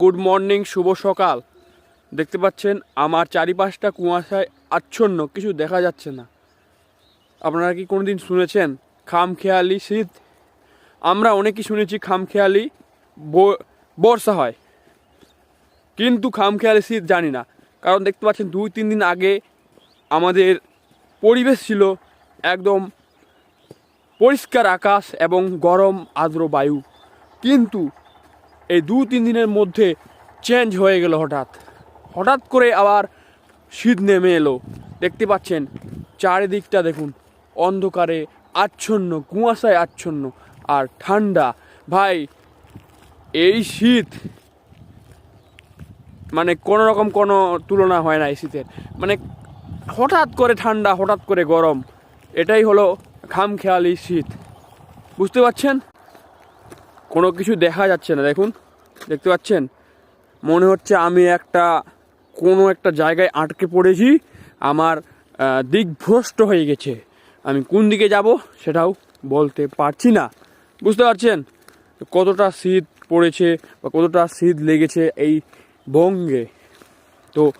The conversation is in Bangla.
গুড মর্নিং, শুভ সকাল। দেখতে পাচ্ছেন, আমার চারিপাশটা কুয়াশায় আচ্ছন্ন, কিছু দেখা যাচ্ছে না। আপনারা কি কোনোদিন শুনেছেন, খামখেয়ালি শীত? আমরা অনেকেই শুনেছি খামখেয়ালি বর্ষা হয়। কিন্তু খামখেয়ালি শীত জানি না। কারণ দেখতে পাচ্ছেন, দুই, তিন দিন আগে আমাদের পরিবেশ ছিল একদম পরিষ্কার আকাশ এবং গরম, আর্দ্র বায়ু। কিন্তু এই দু তিন দিনের মধ্যে চেঞ্জ হয়ে গেল হঠাৎ। হঠাৎ করে আবার শীত নেমে এলো। দেখতে পাচ্ছেন, চারিদিকটা দেখুন, অন্ধকারে আচ্ছন্ন, কুয়াশায় আচ্ছন্ন আর ঠান্ডা। ভাই, এই শীত মানে কোনো রকম কোনো তুলনা হয় না এই শীতের। মানে হঠাৎ করে ঠান্ডা, হঠাৎ করে গরম, এটাই হলো খামখেয়ালি শীত। বুঝতে পারছেন? কোনো কিছু দেখা যাচ্ছে না, দেখুন। দেখতে পাচ্ছেন? মনে হচ্ছে আমি একটা, কোনো একটা জায়গায় আটকে পড়েছি, আমার দিকভ্রষ্ট হয়ে গেছে। আমি কোন দিকে যাব সেটাও বলতে পারছি না। বুঝতে পারছেন? কতটা শীত পড়েছে বা কতটা শীত লেগেছে এই বঙ্গে। তো